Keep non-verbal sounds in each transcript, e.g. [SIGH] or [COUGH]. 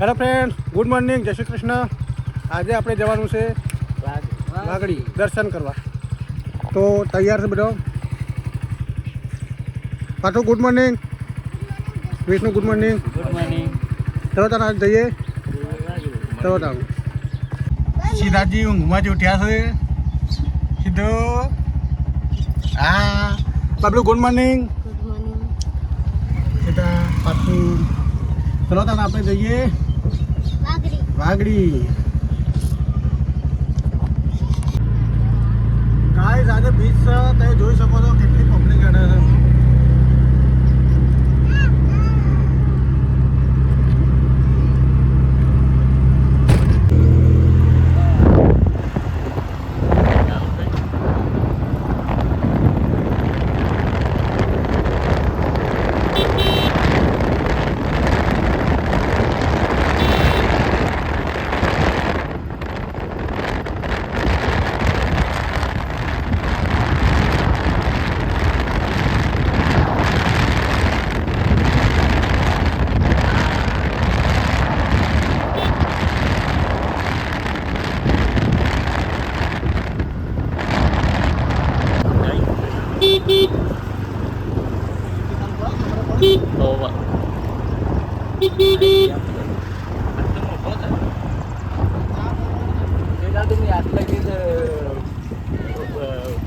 Hello friend good morning જય શ્રી કૃષ્ણ. આજે આપણે જવાનું છે વાગડી દર્શન કરવા. તો તૈયાર છે બધો? પાછું good morning Vishnu good morning ચલો તાર આજે જઈએ. ચલો તાર. સીધાજી ઊંઘમાંથી ઉઠ્યા છે. સીધો. હા. બાબલું ગુડ મોર્નિંગ ગુડ મોર્નિંગ સીધા પાછું ચલો તાર આપણે જઈએ. વાગડી. ગાય સાથે બીચ છે તમે જોઈ શકો છો કેટલી પબ્લિક છે. हो Tova. तुम्ही आतला की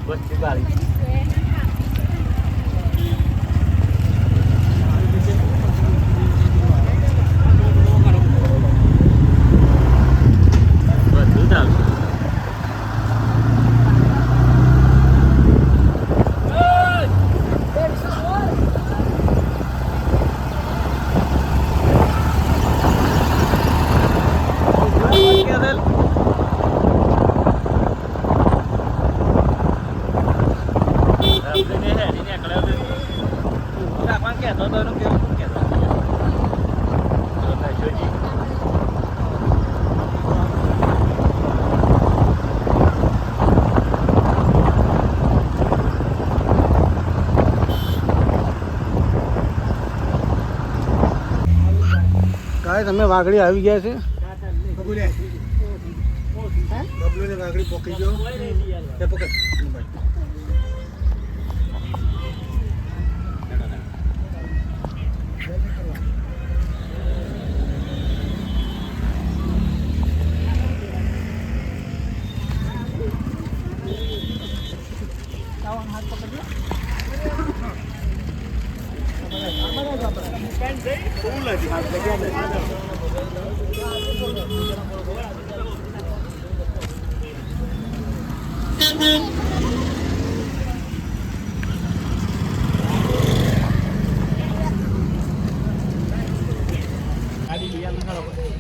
बसली गाडी ગાય તમે વાઘડી આવી ગયા છે? વાઘડી પોકી ગયો.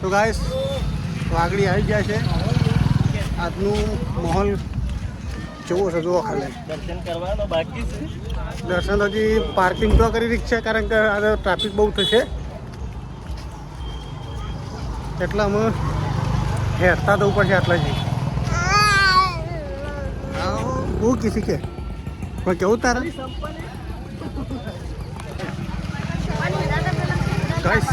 તો ગાઈસ વાગડી આવી ગયા છે. આજનું માહોલ કેવો છે, જુઓ ખાલી. દર્શન કરવાનો બાકી છે. દર્શન હજી પાર્કિંગ તો કરી રહી છે, કારણ કે આજે ટ્રાફિક બહુ થશે. એટલામાં હેરતા તો ઉપર છે આટલા જ. બહુ કીધી કે? પણ કેવું તારા? ગાઈસ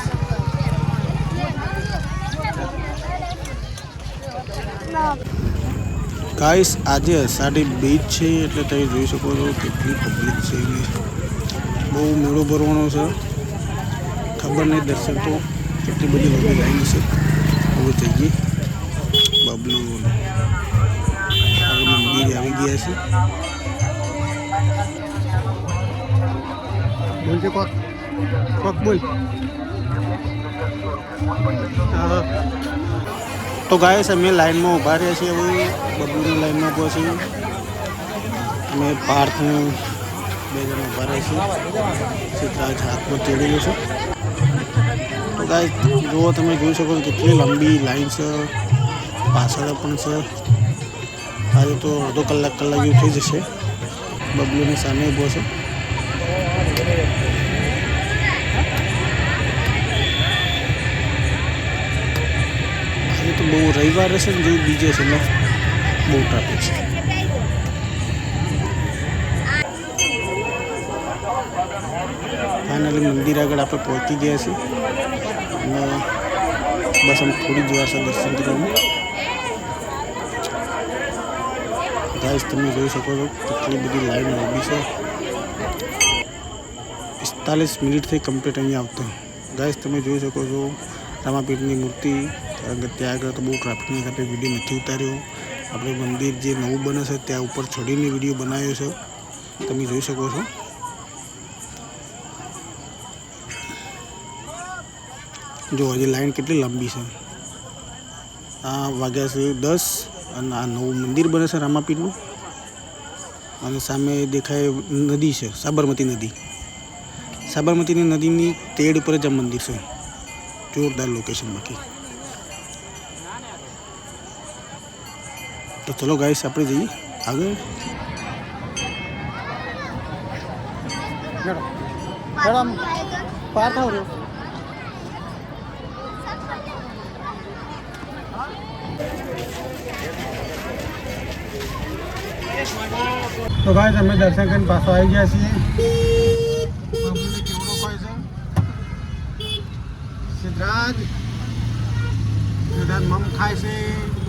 ગાઈસ, આજે અષાઢી બીચ છે, એટલે તમે જોઈ શકો છો કેટલી પબ્લિક છે અહીંયા બહુ મેળો ભરવાનો છે. ખબર નહીં દર્શક તો કેટલી બધી બધી લાઈન છે. હવે જઈએ. બબલુ મંદિરે આવી ગયા છે. બોલ તો ગાય છે અમે લાઈનમાં ઊભા રહ્યા છીએ હવે. બબલુની લાઈનમાં ઊભો છીએ. અમે પાર્થનું બે જણ ઊભા રહ્યા છીએ. સિદ્ધરાજ હાથમાં ચડેલો છે તો ગાય જુઓ, તમે જોઈ શકો કેટલી લંબી લાઈન છે. પાછળ પણ છે. આજે તો અડધો કલાક કલાક જેવું થઈ જશે. બબલુની સામે ઊભો છે. આજે તો બહુ રવિવાર હશે ને જેવું બીજો છે એટલે બહુ ટ્રાફિક છે. ફાઇનલી મંદિર આગળ આપણે પહોંચી ગયા છીએ. અને બસ આમ થોડી જ વાર છે દર્શન કરવાનું ગાઈસ, તમે જોઈ શકો છો કેટલી બધી લાઈન ઊભી છે. પિસ્તાલીસ મિનિટથી કમ્પ્લીટ અહીંયા આવતો. ગાઈસ, તમે જોઈ શકો છો રામાપીઠની મૂર્તિ ત્યાં આગળ તો બહુ ટ્રાફિકની સાથે વીડિયો નથી ઉતાર્યો. આપણે મંદિર જે નવું બને છે, ત્યાં ઉપર ચડીને વીડિયો બનાવ્યો છે. તમે જોઈ શકો છો. જો હજી લાઈન કેટલી લાંબી છે. આ વાગ્યા છે દસ અને આ નવું મંદિર બને છે રામાપીઠનું અને સામે દેખાય નદી છે, સાબરમતી નદી. સાબરમતીની નદીની તેડ ઉપર જ આ મંદિર છે. જોરદાર લોકેશન બાકી. તો ચલો ગાઈસ આપણે જઈએ. આગળ. પાર થાવ રહ્યો. તો ગાઈસ અમે દર્શન કરીને પાછો આવી ગયા છીએ. બાપુને હોય છે સિદ્ધરાજ. સિદ્ધરાજ મમ ખાય છે.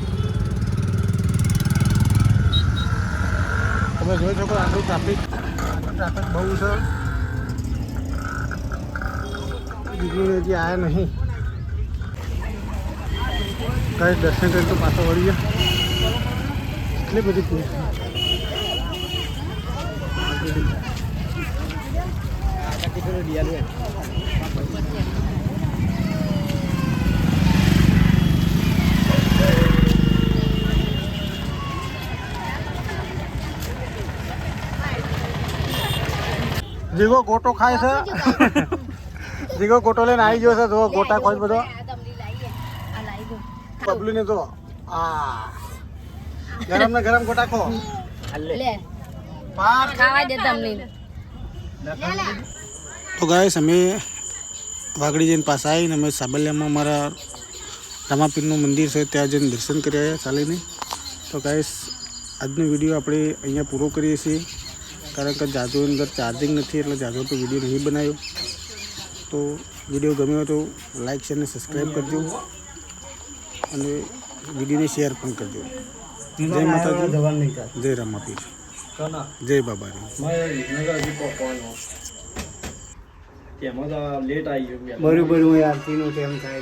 જોઈ શકો આટલું ટ્રાફિક ટ્રાફિક બહુ છે. બીજું હજી આવ્યા નહીં. કઈ દર્શન કરી તો પાછો વળી ગયા એટલી બધી ભીડ છે. જીગો ગોટો ખાય છે. [LAUGHS] જીગો ગોટો. લઈને આવી ગયો છે જો ગોટા કોઈ બધો. બબલુ ને જો આ ગરમ ને ગરમ ગોટા ખો. ખાવા દે તમને. તો ગાઈસ અમે વાગડી જઈને પાછા આવીને અમે સાબલિયામાં મારા રામાપીરનું મંદિર છે ત્યાં જઈને દર્શન કરી આવ્યા ચાલીને. તો ગાઈસ આજનો વીડિયો આપણે અહીંયા પૂરો કરીએ છીએ. કારણ કે જાદુ અંદર ચાર્જિંગ નથી એટલે જાદુ તો વીડિયો નહીં બનાવ્યો. તો વીડિયો ગમ્યો હોય તો લાઈક શેર અને સબસ્ક્રાઈબ કરજો. અને વિડીયોને શેર પણ કરજો. જય માતાજી. જય રામાપીર. જય ગયો બરોબર હું આરતીનો ટાઈમ થાય